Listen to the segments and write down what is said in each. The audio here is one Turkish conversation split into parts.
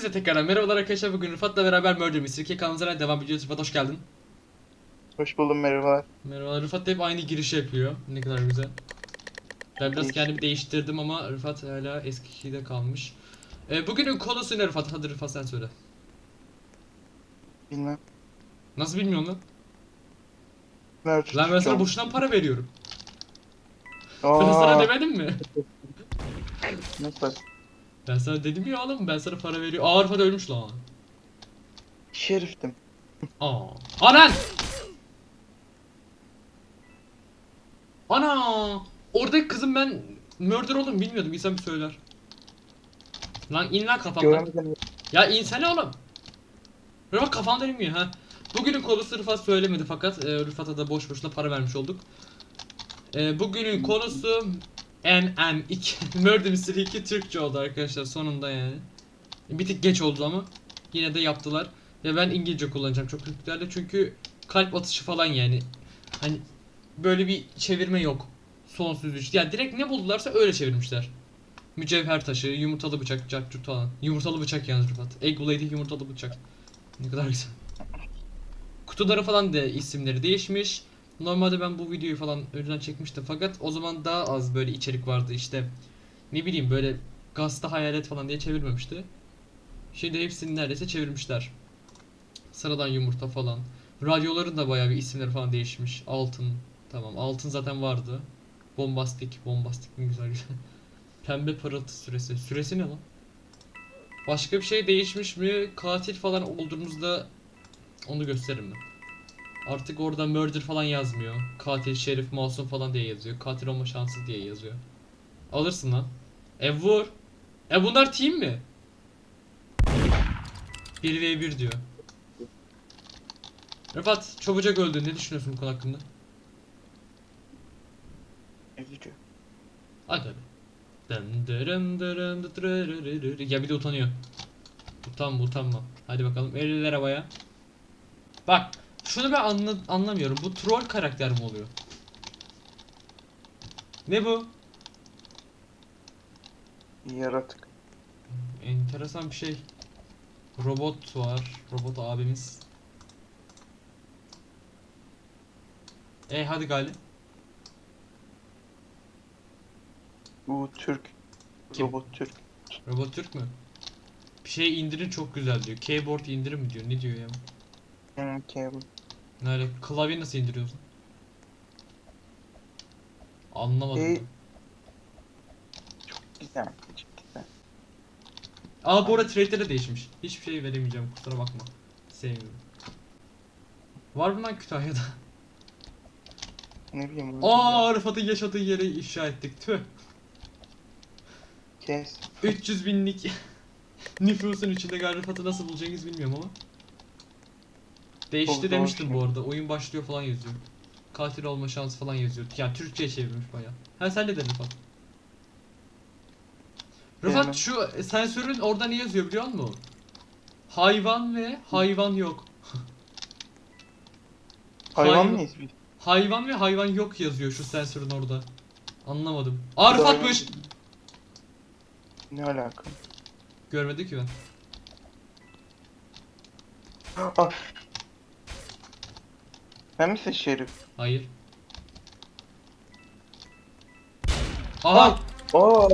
Hepinize tekrardan merhabalar arkadaşlar. Bugün Rıfat'la beraber Murder Mystery 2 kanalımıza devam ediyoruz. Rıfat hoş geldin. Hoş buldum merhabalar. Merhabalar. Rıfat da hep aynı giriş yapıyor. Ne kadar güzel. Ben biraz kendimi değiştirdim ama Rıfat hala eskide kalmış. Ee, bugünün konusu ne Rıfat? Hadi Rıfat sen söyle. Bilmem. Nasıl bilmiyorsun lan? Mert'e Lan ben sana boşuna para veriyorum. Ben sana demedim mi? Nasıl? Ben sana dedim ya oğlum ben sana para veriyorum. Aa Rıfat ölmüş lan. Şeriftim. Aa. Anan! Ana! Oradaki kızım ben murder oldum bilmiyordum. İnsan bir söyler. Lan in lan kafamdan. Göremedim. Ya insene oğlum. Rıfat kafamdan inmiyor ha. Bugünün konusu Rıfat söylemedi fakat e, Rıfat'a da boş boşuna para vermiş olduk. E, bugünün konusu MM2 Murder Mystery 2 Türkçe oldu arkadaşlar sonunda yani. Bir tık geç oldu ama yine de yaptılar. Ve ben İngilizce kullanacağım çok büyüklerde çünkü kalp atışı falan yani. Hani böyle bir çevirme yok. Sonsuz üç. Yani direkt ne buldularsa öyle çevirmişler. Mücevher taşı, yumurtalı bıçak, caccut falan. Yumurtalı bıçak yalnız Rıfat. Egg Lady yumurtalı bıçak. Ne kadar güzel. Kutuları falan da isimleri değişmiş. Normalde ben bu videoyu falan önceden çekmiştim fakat o zaman daha az böyle içerik vardı işte. Ne bileyim böyle gazete hayalet falan diye çevirmemişti. Şimdi hepsini neredeyse çevirmişler. Sıradan yumurta falan. Radyoların da bayağı bir isimleri falan değişmiş. Altın. Tamam altın zaten vardı. Bombastik. Bombastik mi güzel güzel. Pembe parıltı süresi. Süresi ne lan? Başka bir şey değişmiş mi? Katil falan olduğunuzda onu gösteririm ben. Artık orada murder falan yazmıyor. Katil, şerif, masum falan diye yazıyor. Katil olma şansı diye yazıyor. Alırsın lan. E vur. E bunlar team mi? 1v1 diyor. Rıfat çabucak öldü. Ne düşünüyorsun bu konu hakkında? Üzücü. Hadi abi. Dın dırın dırın dırırırırır. Ya bir de utanıyor. Utanma utanma. Hadi bakalım eller havaya. Bak şunu ben anla anlamıyorum. Bu troll karakter mi oluyor? Ne bu? Yaratık. Enteresan bir şey. Robot var. Robot abimiz. E hadi Gali. Bu Türk. Kim? Robot Türk. Robot Türk mü? Bir şey indirin çok güzel diyor. Keyboard indirin mi diyor. Ne diyor ya? Hmm, cable. Nerede? Klavye nasıl indiriyorsun? Anlamadım. E- ben. Güzel. Çok güzel. Aa bu arada trade'de de değişmiş. Hiçbir şey veremeyeceğim kusura bakma. Sevmiyorum. Var mı lan Kütahya'da? Ne bileyim. Aa Rıfat'ın yaşadığı yeri ifşa ettik. Tüh. Kes. 300 binlik nüfusun içinde galiba Rıfat'ı nasıl bulacağınızı bilmiyorum ama. Değişti Çok şey. bu arada. Oyun başlıyor falan yazıyor. Katil olma şansı falan yazıyor. Yani Türkçe'ye çevirmiş baya. Ha sen de de Rıfat. Rıfat Bilemem. şu sensörün orada ne yazıyor biliyor musun? Hayvan ve hayvan yok. Hayvan Hayvan- mıyız biz? Hayvan ve hayvan yok yazıyor şu sensörün orada. Anlamadım. Aa Rıfat'mış. Ne alaka? Görmedi ki ben. Sen misin Şerif? Hayır. Aha! Aa.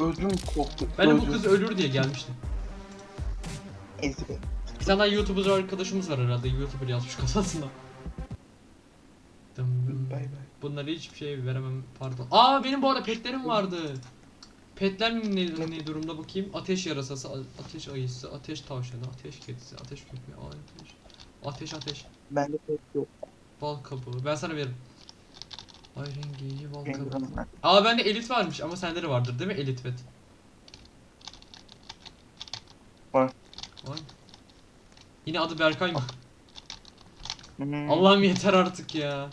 Ödüm koptu. Ben de bu kız ölür diye gelmiştim. Ezbe. Bir tane daha YouTuber arkadaşımız var herhalde. YouTuber yazmış kafasına. Dım dım. Bay bay. Bunlara hiçbir şey veremem pardon. Aa benim bu arada petlerim vardı. Petler ne, ne durumda bakayım? Ateş yarasası, ateş ayısı, ateş tavşanı, ateş kedisi, ateş köpeği, ateş. Ateş ateş. Bende pek yok. Bal kabuğu. Ben sana veririm. Ay rengi bal kabuğu. Aa bende elit varmış ama sende de vardır değil mi elit pet? Var. Var. Yine adı Berkay mı? Hmm. Allah'ım yeter artık ya.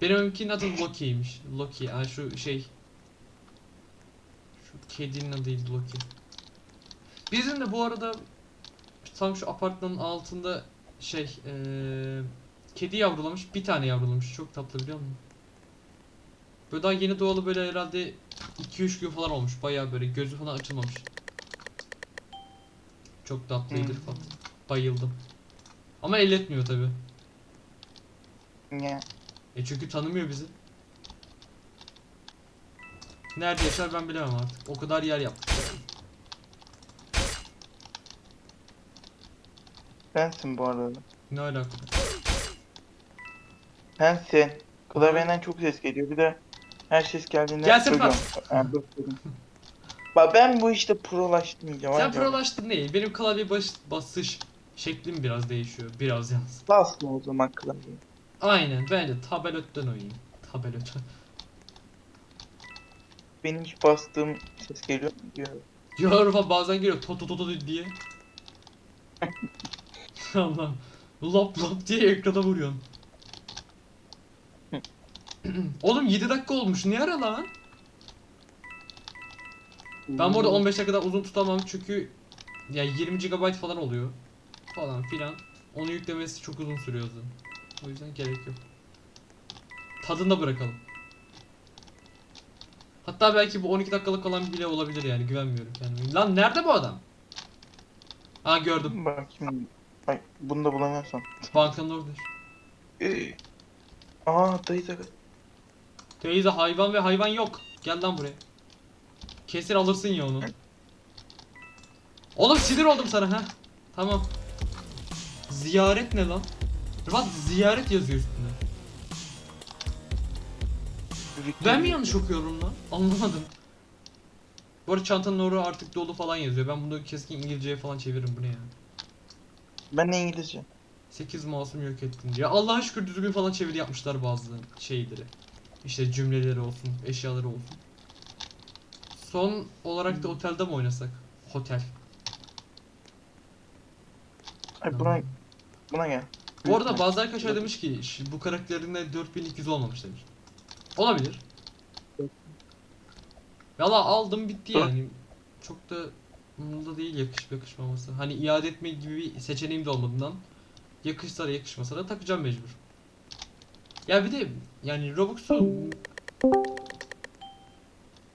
Benimkinin adı Loki'ymiş. Loki. Yani şu şey. Şu kedinin adıydı Loki. Bizim de bu arada tam şu apartmanın altında şey eee kedi yavrulamış. Bir tane yavrulamış. Çok tatlı biliyor musun? Böyle daha yeni doğalı böyle herhalde 2-3 gün falan olmuş. Bayağı böyle gözü falan açılmamış. Çok tatlıydı Hmm. Rıfat. Bayıldım. Ama elletmiyor tabi. Ya. E çünkü tanımıyor bizi. Nerede yaşar ben bilemem artık. O kadar yer yaptık. Sensin bu arada. Ne alaka? Sensin. Klavyenden çok ses geliyor. Bir de her ses geldiğinde Gelsin söylüyorum. Dur. Bak ben bu işte var Sen prolaştın değil. Benim klavye baş, basış şeklim biraz değişiyor. Biraz yalnız. Basma o zaman klavyeyi. Aynen bence tabelötten oynayayım. Tabelöt. Benim hiç bastığım ses geliyor mu? Diyor. Rıfat bazen geliyor to to to to diye. Allah. Lop lop diye ekrana vuruyorsun. Oğlum 7 dakika olmuş. Niye ara lan? Ben bu arada 15 dakikadan uzun tutamam çünkü ya 20 GB falan oluyor. Falan filan. Onu yüklemesi çok uzun sürüyor zaten. O yüzden gerek yok. Tadında bırakalım. Hatta belki bu 12 dakikalık falan bile olabilir yani güvenmiyorum kendime. Lan nerede bu adam? Ha gördüm. Bak şimdi. Ay bunu da bulamıyorsam. Bankanın orada. Ee, Aa da. Teyze hayvan ve hayvan yok. Gel lan buraya. Kesin alırsın ya onu. Oğlum sinir oldum sana ha. Tamam. Ziyaret ne lan? Rıfat ziyaret yazıyor üstünde. Ben mi yanlış okuyorum lan? Anlamadım. Bu arada çantanın orası artık dolu falan yazıyor. Ben bunu keskin İngilizceye falan çeviririm. Bu ne ya? Ben de İngilizce. 8 masum yok ettin diye. Allah'a şükür düzgün falan çeviri yapmışlar bazı şeyleri. İşte cümleleri olsun, eşyaları olsun. Son olarak da otelde mi oynasak? Hotel. Ay buna buna gel. Bu arada bazı arkadaşlar demiş ki "Ş- bu karakterinde 4200 olmamış demiş. Olabilir. Valla aldım bitti yani. Çok da umurumda değil yakışıp yakışmaması. Hani iade etme gibi bir seçeneğim de olmadığından yakışsa da yakışmasa da takacağım mecbur. Ya bir de yani Robux'u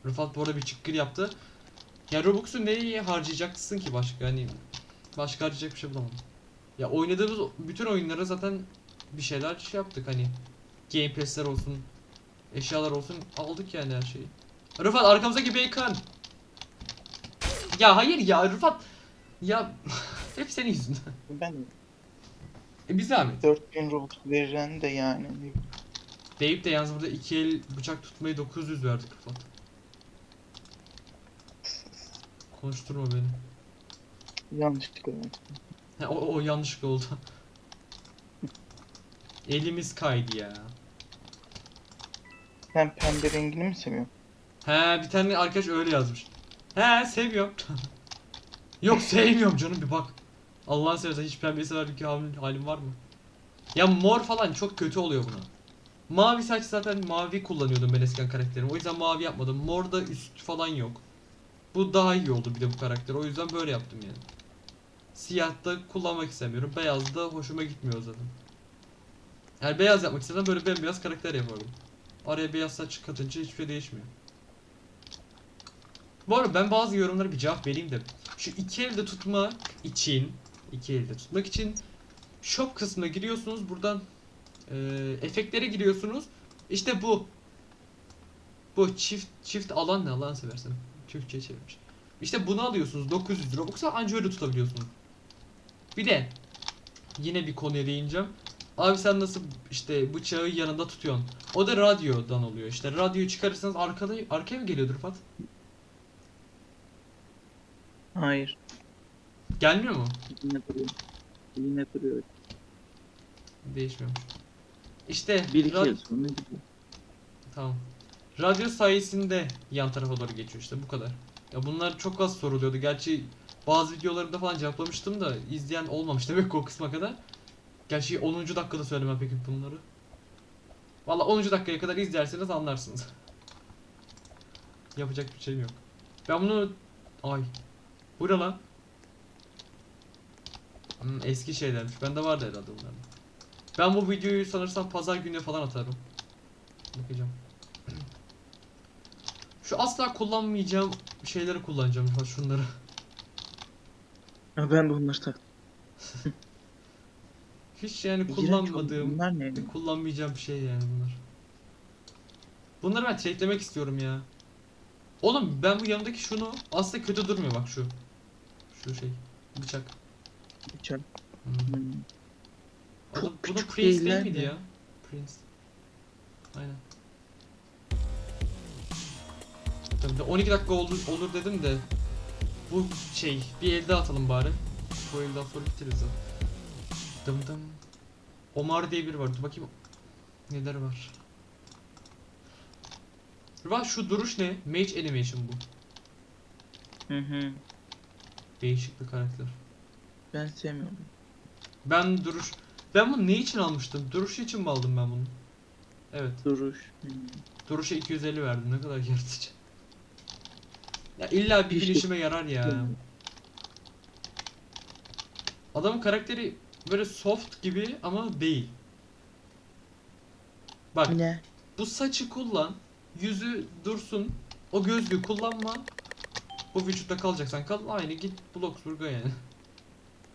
Rıfat bu arada bir çıkkır yaptı. Ya Robux'u neye harcayacaksın ki başka? Hani başka harcayacak bir şey bulamadım. Ya oynadığımız bütün oyunlara zaten bir şeyler şey yaptık hani. Game Pass'ler olsun, eşyalar olsun aldık yani her şeyi. Rıfat arkamızdaki bacon. Ya hayır ya Rıfat. Ya hep senin yüzünden. Ben E bir zahmet. 4000 Robux vereceğini de yani. Deyip de yalnız burada iki el bıçak tutmayı 900 verdik Rıfat. Konuşturma beni. Yanlışlıkla. Ha, o, o yanlışlıkla oldu. Elimiz kaydı ya. Sen pembe rengini mi seviyorsun? He bir tane arkadaş öyle yazmış. He seviyorum. Yok sevmiyorum canım bir bak. Allah'ın seversen hiç pembeyi sever halim, halim var mı? Ya mor falan çok kötü oluyor buna. Mavi saç zaten mavi kullanıyordum ben eskiden karakterim. O yüzden mavi yapmadım. Mor da üst falan yok. Bu daha iyi oldu bir de bu karakter. O yüzden böyle yaptım yani. Siyah da kullanmak istemiyorum. Beyaz da hoşuma gitmiyor zaten. Yani beyaz yapmak istesem böyle bembeyaz karakter yapardım. Araya beyaz saç katınca hiçbir şey değişmiyor. Bu arada ben bazı yorumlara bir cevap vereyim de. Şu iki elde tutmak için iki elde tutmak için shop kısmına giriyorsunuz. Buradan e, efektlere giriyorsunuz. İşte bu. Bu çift çift alan ne Allah'ını seversen. Türkçe çevirmiş. İşte bunu alıyorsunuz 900 Robux'a anca öyle tutabiliyorsunuz. Bir de yine bir konuya değineceğim. Abi sen nasıl işte bıçağı yanında tutuyorsun? O da radyodan oluyor. İşte radyoyu çıkarırsanız arkada arkaya mı geliyordur Rıfat? Hayır. Gelmiyor mu? Yine duruyor. Yine duruyor. Değişmiyormuş. İşte Bir iki rad- yıl sonra gidiyor. Tamam. Radyo sayesinde yan tarafa doğru geçiyor işte bu kadar. Ya bunlar çok az soruluyordu. Gerçi bazı videolarımda falan cevaplamıştım da izleyen olmamış demek ki o kısma kadar. Gerçi 10. dakikada söylemem peki bunları. Valla 10. dakikaya kadar izlerseniz anlarsınız. Yapacak bir şeyim yok. Ben bunu... Ay. Bu ne lan? Hmm, eski şeylermiş. Bende vardı herhalde bunların. Ben bu videoyu sanırsam pazar günü falan atarım. Bakacağım. Şu asla kullanmayacağım şeyleri kullanacağım. Bak şunları. Ha, ben de onları taktım. Hiç yani kullanmadığım. Bunlar kullanmayacağım bir şey yani bunlar. Bunları ben trade'lemek istiyorum ya. Oğlum ben bu yanındaki şunu aslında kötü durmuyor bak şu. Şu şey. Bıçak. Bıçak. Hmm. Hmm. Çok bu da Prince değil miydi mi? ya? Prince. Aynen. Tabii de 12 dakika olur, olur dedim de bu şey bir elde atalım bari. Bu elden sonra bitiririz. Dım dım. Omar diye biri var. Dur bakayım. Neler var. Bak şu duruş ne? Mage animation bu. Hı hı. Değişik bir karakter. Ben sevmiyorum. Ben duruş... Ben bunu ne için almıştım? Duruş için mi aldım ben bunu? Evet. Duruş. Hmm. Duruşa 250 verdim. Ne kadar yaratıcı. Ya illa bir finishime yarar ya. Adamın karakteri böyle soft gibi ama değil. Bak Ne? bu saçı kullan. Yüzü dursun. O gözlüğü kullanma. Bu vücutta kalacaksan kal. Aynı git Bloxburg'a yani.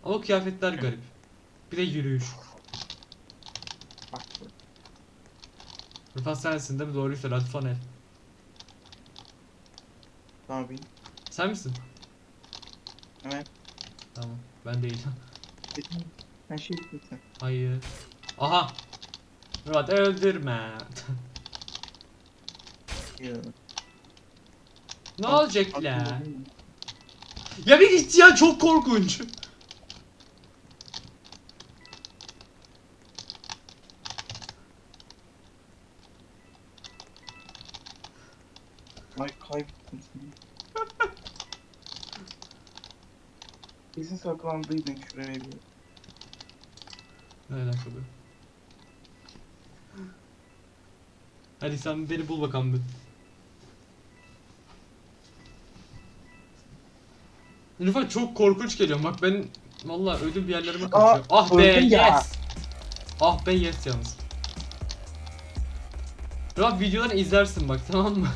Ama kıyafetler garip. Bir de yürüyüş. Rıfat sensin değil mi? Doğruyu söyle hadi son el. Ne yapayım? Sen misin? Evet. Tamam. Ben değil. Dedim. Ben şey yapayım. Hayır. Aha. Murat öldürme. Ne olacak la? Ya bir ya çok korkunç. Ay kaybettim seni. Kesin saklandıydın şuraya bir. Ne alaka bu? Hadi sen beni bul bakalım bir. Rıfat çok korkunç geliyor. Bak ben vallahi ödüm bir yerlerime kaçıyor. ah be ya. yes. Ah be yes yalnız. Rıfat videoları izlersin bak tamam mı?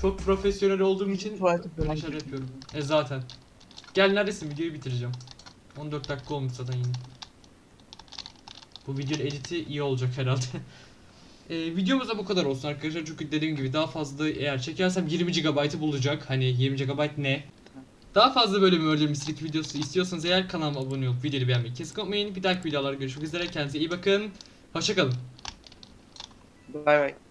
Çok profesyonel olduğum için gittim. yapıyorum. E zaten. Gel neredesin videoyu bitireceğim. 14 dakika olmuş zaten yine. Bu videonun editi iyi olacak herhalde. e, videomuz da bu kadar olsun arkadaşlar çünkü dediğim gibi daha fazla eğer çekersem 20 GB'ı bulacak. Hani 20 GB ne? Daha fazla böyle Murder Mystery videosu istiyorsanız eğer kanalıma abone olup videoyu beğenmeyi kesin unutmayın. Bir dahaki videolarda görüşmek üzere. Kendinize iyi bakın. Hoşçakalın. Bay bay.